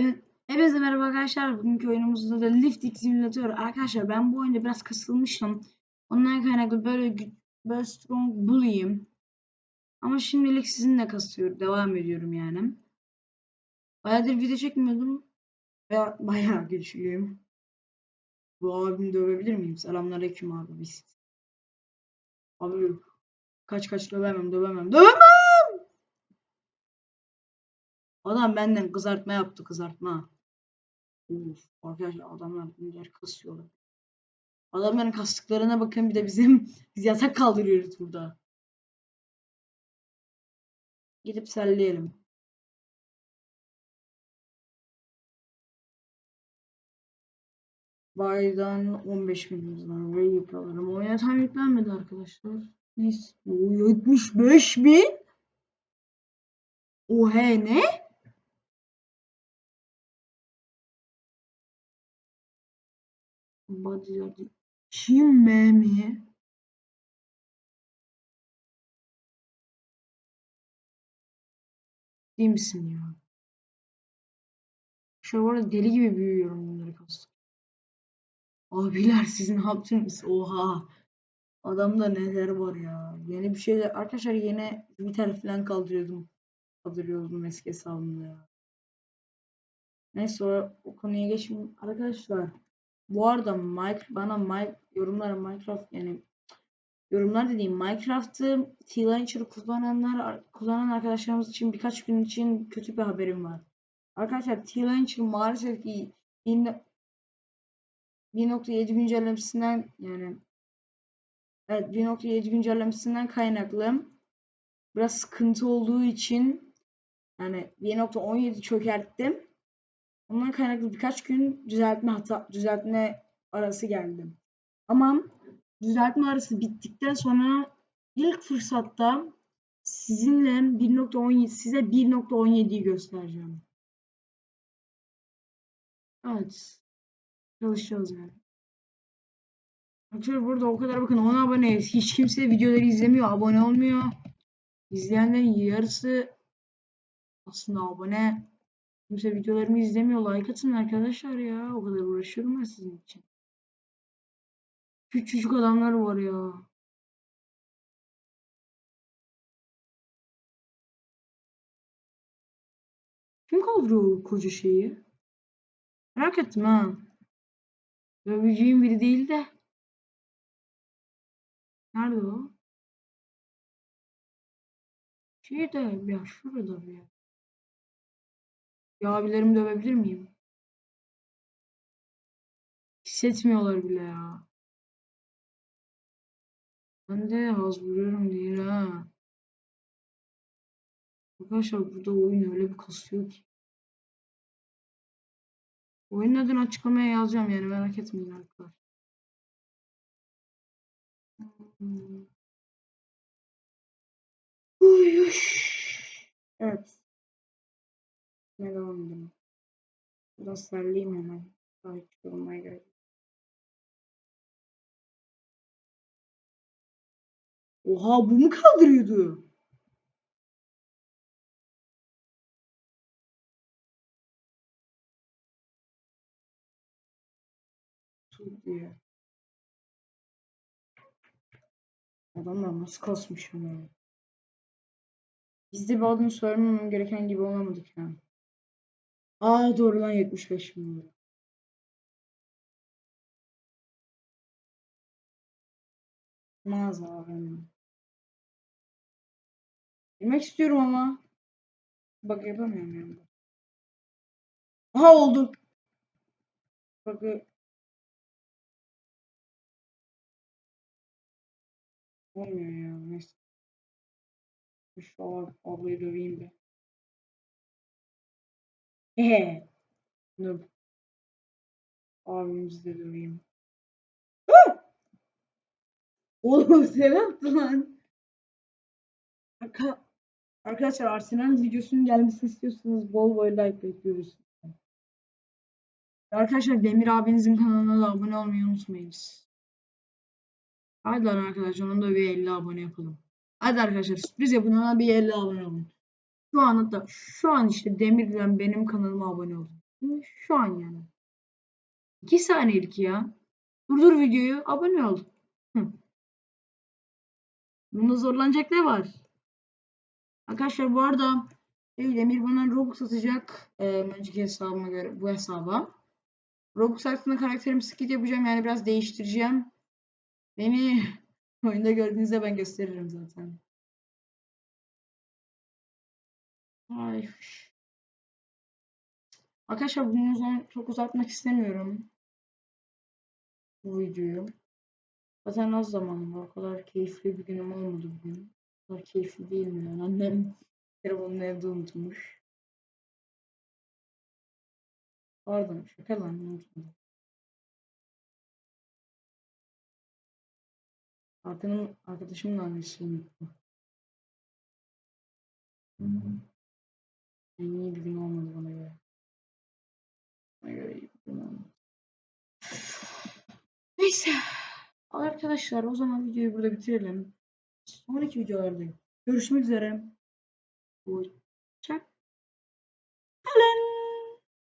Evet. Hepinize merhaba arkadaşlar. Bugünkü oyunumuzda da Lifting Simulator. Arkadaşlar ben bu oyunda biraz kasılmıştım. Ondan kaynaklı böyle böyle strong bull'uyum. Ama şimdilik sizinle kasıyorum. Devam ediyorum yani. Bayağıdır video çekmiyordum. Ve bayağı güçlüyüm. Bu abimi dövebilir miyim? Selamünaleyküm abi biz. Abi kaç kaç dövemem dövemem dövemem. Adam benden kızartma yaptı kızartma. Uf, arkadaşlar adamlar bunlar kasıyorlar. Adamların kastıklarına bakın bir de bizim biz yatak kaldırıyoruz burada. Gidip selleyelim. Baydan 15 binimiz var. Ve yıpranırım. Oyuna tam yüklenmedi arkadaşlar. Neyse. O 75 bin. O he ne? Bodyguard. Kim mi? Değil misin ya? Şu arada deli gibi büyüyorum bunları kastım. Abiler siz ne yaptınız? Oha. Adamda neler var ya. Yeni bir şeyler. Arkadaşlar yeni Vital falan kaldırıyordum. Kaldırıyordum eski hesabımda ya. Neyse o, o konuya geçmeyeyim. Arkadaşlar bu arada Mike, bana Mike, yorumlara Minecraft yani yorumlar dediğim Minecraft'ı T-Launcher kullananlar kullanan arkadaşlarımız için birkaç gün için kötü bir haberim var. Arkadaşlar T-Launcher maalesef ki 1.7 güncellemesinden yani evet 1.7 güncellemesinden kaynaklı biraz sıkıntı olduğu için yani 1.17 çökerttim. Ondan kaynaklı birkaç gün düzeltme hata düzeltme arası geldi. Ama düzeltme arası bittikten sonra ilk fırsatta sizinle 1.17 size 1.17'yi göstereceğim. Evet. Çalışacağız yani. Arkadaşlar burada o kadar bakın 10 aboneyiz. Hiç kimse videoları izlemiyor. Abone olmuyor. İzleyenlerin yarısı aslında abone. Kimse videolarımı izlemiyor. Like atın arkadaşlar ya. O kadar uğraşıyorum ben sizin için. Küçücük adamlar var ya. Kim kaldırıyor o koca şeyi? Merak ettim ha. Döveceğim biri değil de. Nerede o? Şeyde ya şurada bir yer. Ya abilerimi dövebilir miyim? Hissetmiyorlar bile ya. Ben de haz vuruyorum değil ha. Arkadaşlar burada oyun öyle bir kasıyor ki. Oyunun adını açıklamaya yazacağım yani merak etmeyin arkadaşlar. Hmm. Uyuş. Evet. Ne devam edelim. Biraz sarılayım hemen. Takip olmaya gerek. Oha bu mu kaldırıyordu? Tut diye. Adamlar nasıl kasmış onu? Bizde bir adını söylememem gereken gibi olamadık ya. Aa doğru lan 75 bin lira. Mağaza AVM. Bilmek istiyorum ama. Bak yapamıyorum yani. Aha oldu. Bak olmuyor ya. Neyse. Şu ab ablayı döveyim de. Hehe. Dur. Abimizi de döveyim. Oğlum sen yaptın lan. Arka Arkadaşlar Arsenal videosunun gelmesini istiyorsanız bol bol like bekliyoruz. Arkadaşlar Demir abinizin kanalına da abone olmayı unutmayınız. Hadi lan arkadaşlar onu da bir 50 abone yapalım. Hadi arkadaşlar sürpriz yapın ona bir 50 abone olun. Şu an hatta şu an işte Demir'den benim kanalıma abone olun. Şu an yani. 2 saniyelik ya. Durdur videoyu. Abone ol. Hı. Zorlanacak ne var? Arkadaşlar bu arada Ey Demir bana Robux atacak. Ee, önceki hesabıma göre bu hesaba. Robux hakkında karakterimi skit yapacağım. Yani biraz değiştireceğim. Beni oyunda gördüğünüzde ben gösteririm zaten. Ay. Arkadaşlar bunu çok uzatmak istemiyorum. Bu videoyu. Zaten az zamanım var. O kadar keyifli bir günüm olmadı bugün. O kadar keyifli değil mi yani? Annem telefonunu evde unutmuş. Pardon şaka lan unutmadım. Arkadaşım, arkadaşımın annesi unuttu. En iyi bir gün olmadı bana göre. Bana göre iyi bir gün olmadı. Neyse. Arkadaşlar o zaman videoyu burada bitirelim. Sonraki videolarda görüşmek üzere. Hoşça kalın.